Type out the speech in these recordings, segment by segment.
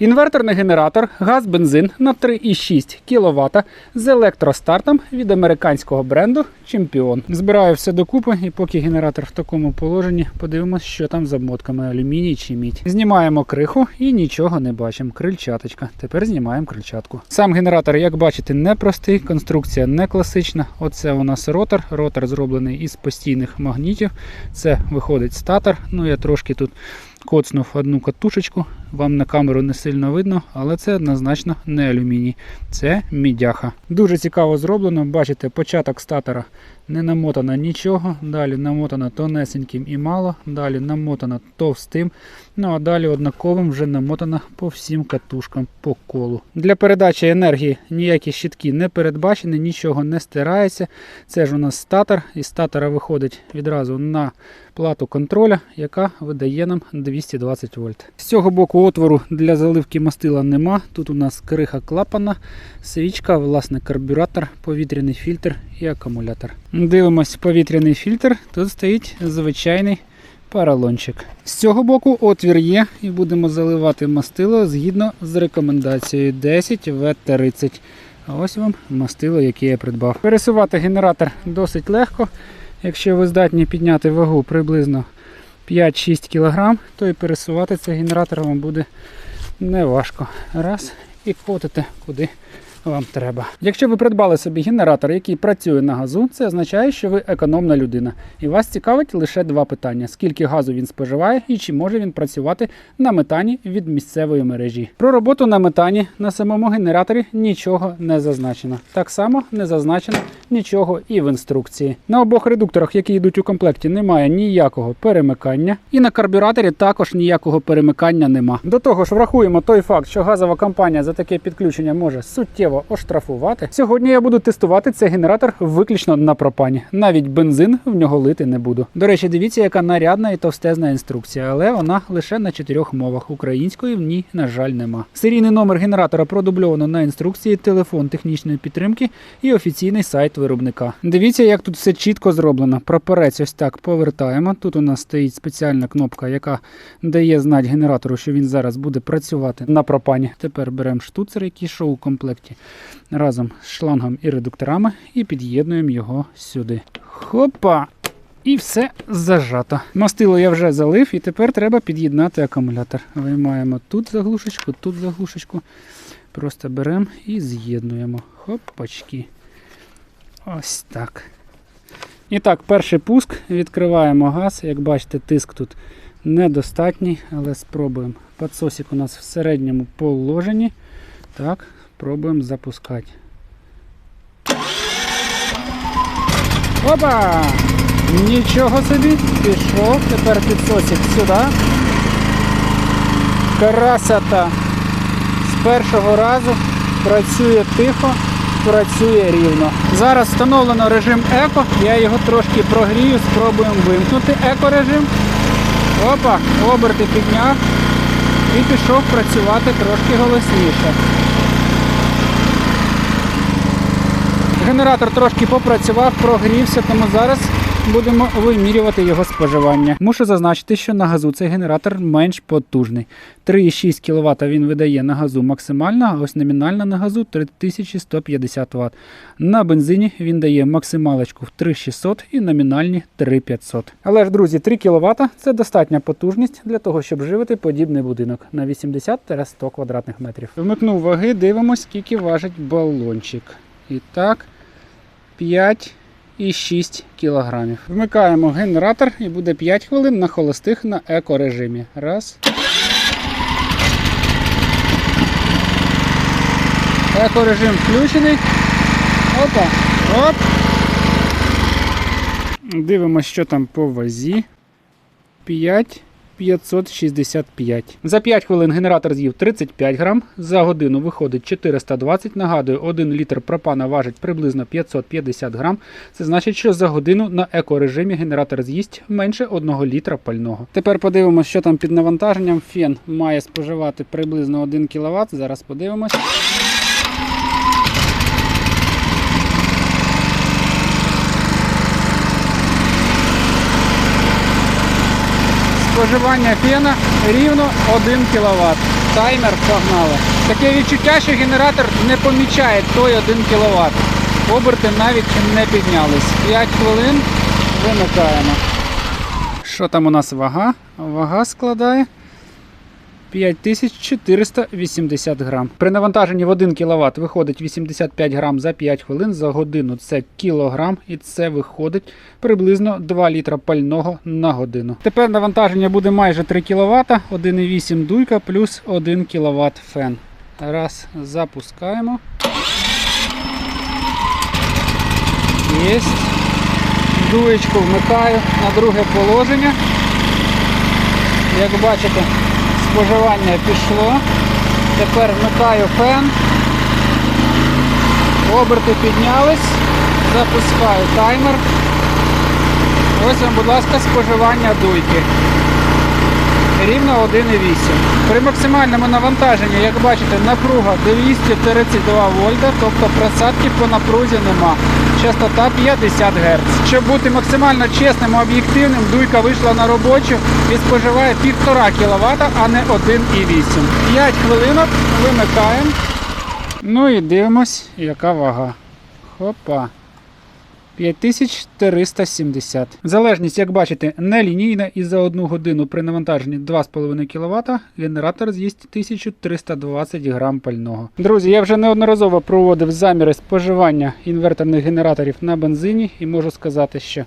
Інверторний генератор, газ, бензин на 3,6 кВт з електростартом від американського бренду Чемпіон. Збираю все докупи, і поки генератор в такому положенні, подивимось, що там з обмотками алюміній чи мідь. Знімаємо криху і нічого не бачимо. Крильчаточка. Тепер знімаємо крильчатку. Сам генератор, як бачите, непростий, конструкція не класична. Оце у нас ротор. Ротор зроблений із постійних магнітів. Це виходить статор. Ну я трошки тут коцнув одну катушечку. Вам на камеру не сильно видно, але це однозначно не алюміній, це мідяха. Дуже цікаво зроблено. Бачите, початок статора не намотано нічого. Далі намотано тонесеньким і мало, далі намотано товстим. Ну а далі однаковим вже намотано по всім катушкам по колу. Для передачі енергії ніякі щитки не передбачені, нічого не стирається. Це ж у нас статор, і статора виходить відразу на плату контроля, яка видає нам 220 вольт. З цього боку отвору для заливки мастила нема. Тут у нас криха клапана, свічка, власне, карбюратор, повітряний фільтр і акумулятор. Дивимось повітряний фільтр. Тут стоїть звичайний поролончик. З цього боку отвір є, і будемо заливати мастило згідно з рекомендацією 10 В30. А ось вам мастило, яке я придбав. Пересувати генератор досить легко. Якщо ви здатні підняти вагу приблизно 5-6 кг, то і пересувати цей генератор вам буде неважко. Раз і котите куди вам треба. Якщо ви придбали собі генератор, який працює на газу, це означає, що ви економна людина. І вас цікавить лише два питання: скільки газу він споживає і чи може він працювати на метані від місцевої мережі. Про роботу на метані на самому генераторі нічого не зазначено. Так само не зазначено нічого і в інструкції. На обох редукторах, які йдуть у комплекті, немає ніякого перемикання, і на карбюраторі також ніякого перемикання нема. До того ж, врахуємо той факт, що газова компанія за таке підключення може суттєво оштрафувати. Сьогодні я буду тестувати цей генератор виключно на пропані. Навіть бензин в нього лити не буду. До речі, дивіться, яка нарядна і товстезна інструкція, але вона лише на чотирьох мовах. Української в ній, на жаль, нема. Серійний номер генератора продубльовано на інструкції, телефон технічної підтримки і офіційний сайт виробника. Дивіться, як тут все чітко зроблено. Прапорець ось так повертаємо. Тут у нас стоїть спеціальна кнопка, яка дає знати генератору, що він зараз буде працювати на пропані. Тепер беремо штуцер, який йшов у комплекті разом з шлангом і редукторами, і під'єднуємо його сюди. Хопа! І все зажато. Мастило я вже залив, і тепер треба під'єднати акумулятор. Виймаємо тут заглушечку, тут заглушечку. Просто беремо і з'єднуємо. Хопачки. Ось так. І так, перший пуск. Відкриваємо газ. Як бачите, тиск тут недостатній, але спробуємо. Подсосик у нас в середньому положенні. Так, пробуємо запускати. Опа! Нічого собі, пішов, тепер підсосик сюди. Красота. З першого разу працює тихо, працює рівно. Зараз встановлено режим еко, я його трошки прогрію, спробуємо вимкнути еко-режим. Опа, оберти підняв і пішов працювати трошки голосніше. Генератор трошки попрацював, прогрівся, тому зараз будемо вимірювати його споживання. Мушу зазначити, що на газу цей генератор менш потужний. 3,6 кВт він видає на газу максимально, а ось номінально на газу 3150 Вт. На бензині він дає максималочку в 3600 і номінальні 3500. Але ж, друзі, 3 кВт це достатня потужність для того, щоб живити подібний будинок на 80-100 квадратних метрів. Вмикнув ваги, дивимось, скільки важить балончик. І так, 5 і 6 кілограмів. Вмикаємо генератор і буде 5 хвилин на холостих на еко-режимі. Раз. Еко-режим включений. Опа. Оп. Дивимося, що там по вазі. 5. 565. За 5 хвилин генератор з'їв 35 грам, за годину виходить 420. Нагадую, 1 літр пропана важить приблизно 550 грам. Це значить, що за годину на екорежимі генератор з'їсть менше 1 літра пального. Тепер подивимося, що там під навантаженням. Фен має споживати приблизно 1 кВт. Зараз подивимось. Споживання фена рівно 1 кВт. таймер, погнали. Таке відчуття, що генератор не помічає той 1 кВт. Оберти навіть не піднялись. 5 хвилин вимикаємо. Що там у нас вага? Вага складає 5480 грам. При навантаженні в 1 кВт виходить 85 грам за 5 хвилин, за годину це кілограм, і це виходить приблизно 2 літра пального на годину. Тепер навантаження буде майже 3 кВт, 1,8 дуйка плюс 1 кВт фен. Раз, запускаємо. Єсть. Дуєчку вмикаю на друге положення. Як бачите, споживання пішло. Тепер вмикаю фен. Оберти піднялись. Запускаю таймер. Ось вам, будь ласка, споживання дуйки. Рівно 1,8. При максимальному навантаженні, як бачите, напруга 232 вольта, тобто просадки по напрузі нема. Частота 50 Гц. Щоб бути максимально чесним і об'єктивним, дуйка вийшла на робочу і споживає 1,5 кВт, а не 1,8. 5 хвилинок вимикаємо. Ну і дивимось, яка вага. Хопа. 5470. Залежність, як бачите, нелінійна і за одну годину при навантаженні 2,5 кВт генератор з'їсть 1320 грам пального. Друзі, я вже неодноразово проводив заміри споживання інверторних генераторів на бензині і можу сказати, що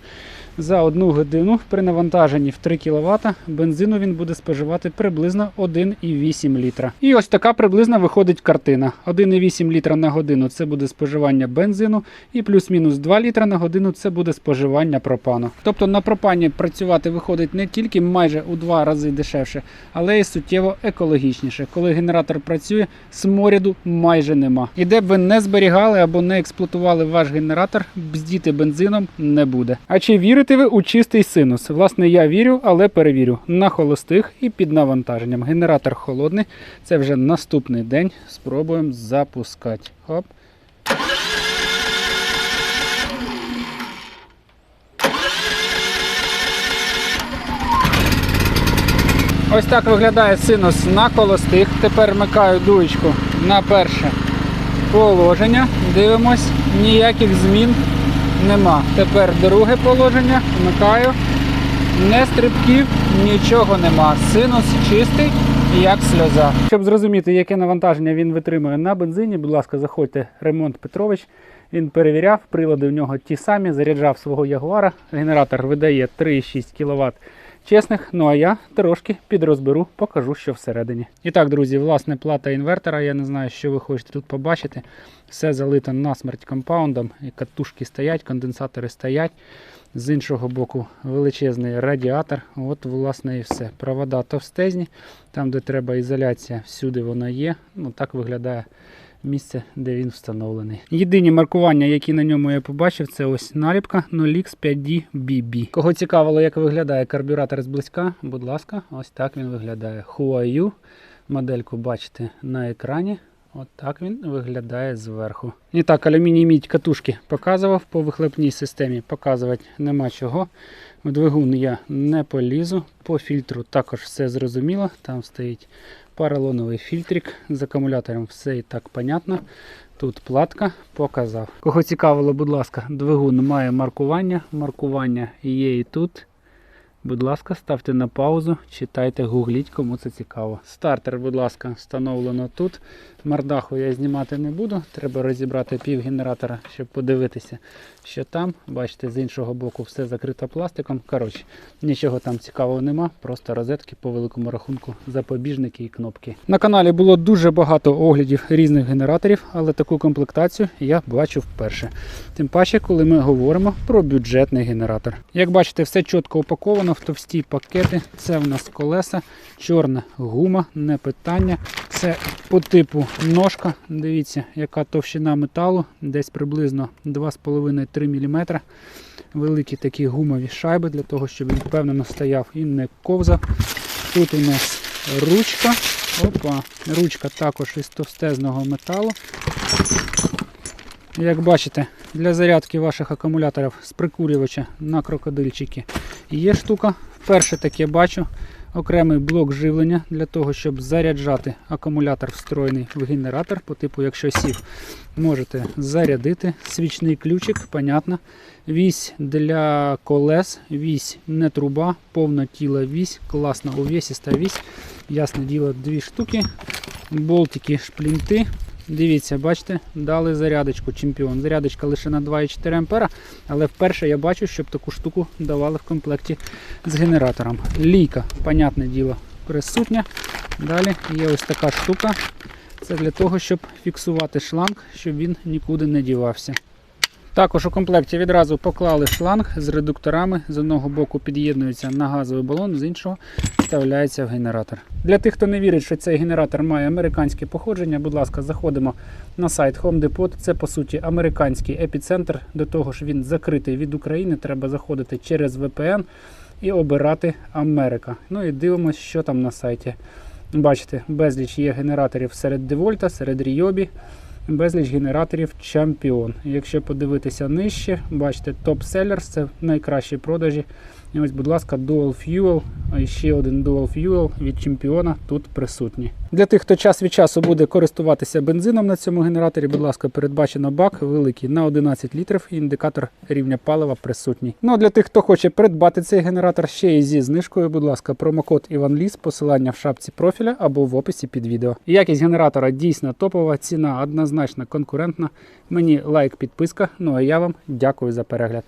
за одну годину при навантаженні в 3 кВт бензину він буде споживати приблизно 1,8 літра. І ось така приблизно виходить картина. 1,8 літра на годину це буде споживання бензину, і плюс-мінус 2 літра на годину це буде споживання пропану. Тобто на пропані працювати виходить не тільки майже у два рази дешевше, але й суттєво екологічніше. Коли генератор працює, сморіду майже нема. І де б ви не зберігали або не експлуатували ваш генератор, бздіти бензином не буде. А чи вірите ви у чистий синус? Власне, я вірю, але перевірю на холостих і під навантаженням. Генератор холодний. Це вже наступний день. Спробуємо запускати. Хоп. Ось так виглядає синус на холостих. Тепер вмикаю дуєчку на перше положення. Дивимось, ніяких змін нема. Тепер друге положення, вмикаю. Не стрибків, нічого нема. Синус чистий, як сльоза. Щоб зрозуміти, яке навантаження він витримує на бензині, будь ласка, заходьте Ремонт Петрович. Він перевіряв, прилади в нього ті самі, заряджав свого Ягуара. Генератор видає 3,6 кВт чесних. Ну а я трошки підрозберу, покажу, що всередині. І так, друзі, власне, плата інвертора. Я не знаю, що ви хочете тут побачити. Все залито насмерть компаундом. І катушки стоять, конденсатори стоять. З іншого боку, величезний радіатор. От, власне, і все. Провода товстезні. Там, де треба ізоляція, всюди вона є. Ну, так виглядає місце, де він встановлений. Єдині маркування, які на ньому я побачив, це ось наліпка 0x5D BB. Кого цікавило, як виглядає карбюратор зблизька, будь ласка, ось так він виглядає. Huayu. Модельку бачите на екрані. От так він виглядає зверху. І так, алюміній мідь катушки показував по вихлопній системі. Показувати нема чого. В двигун я не полізу. По фільтру також все зрозуміло. Там стоїть паралоновий фільтрик. З акумулятором все і так понятно. Тут платка показав. Кого цікавило, будь ласка, двигун має маркування. Маркування є і тут. Будь ласка, ставте на паузу, читайте, гугліть, кому це цікаво. Стартер, будь ласка, встановлено тут. Мардаху я знімати не буду. Треба розібрати пів генератора, щоб подивитися, що там. Бачите, з іншого боку все закрито пластиком. Коротше, нічого там цікавого нема, просто розетки по великому рахунку, запобіжники і кнопки. На каналі було дуже багато оглядів різних генераторів, але таку комплектацію я бачу вперше. Тим паче, коли ми говоримо про бюджетний генератор. Як бачите, все чітко упаковано в товсті пакети. Це в нас колеса, чорна гума, не питання. Це по типу ножка. Дивіться, яка товщина металу, десь приблизно 2,5-3 мм. Великі такі гумові шайби для того, щоб він впевнено стояв і не ковзав. Тут у нас ручка. Опа, ручка також із товстезного металу. Як бачите, для зарядки ваших акумуляторів з прикурювача на крокодильчики є штука. Вперше таке бачу. окремий блок живлення для того, щоб заряджати акумулятор встроєний в генератор. По типу, якщо сів, можете зарядити. Свічний ключик, понятно. Вісь для колес, вісь не труба, повна тіла вісь, класна увесиста вісь. Ясне діло, дві штуки, болтики, шплінти. Дивіться, бачите, дали зарядочку чемпіон. Зарядочка лише на 2,4 ампера, але вперше я бачу, щоб таку штуку давали в комплекті з генератором. Лійка, понятне діло, присутня. Далі є ось така штука. Це для того, щоб фіксувати шланг, щоб він нікуди не дівався. Також у комплекті відразу поклали шланг з редукторами. З одного боку під'єднується на газовий балон, з іншого вставляється в генератор. Для тих, хто не вірить, що цей генератор має американське походження, будь ласка, заходимо на сайт Home Depot. Це по суті американський епіцентр. До того ж, він закритий від України. Треба заходити через VPN і обирати Америка. Ну і дивимося, що там на сайті. Бачите, безліч є генераторів серед Девольта, серед Ріобі безліч генераторів Champion. Якщо подивитися нижче, бачите, топ-селерс це найкращі продажі. І ось, будь ласка, Dual Fuel, а ще один Dual Fuel від чемпіона тут присутні. Для тих, хто час від часу буде користуватися бензином на цьому генераторі, будь ласка, передбачено бак великий на 11 літрів. і Індикатор рівня палива присутній. Ну а для тих, хто хоче придбати цей генератор ще і зі знижкою, будь ласка, промокод IvanLis, посилання в шапці профіля або в описі під відео. Якість генератора дійсно топова, ціна однозначно конкурентна. Мені лайк, підписка. Ну а я вам дякую за перегляд.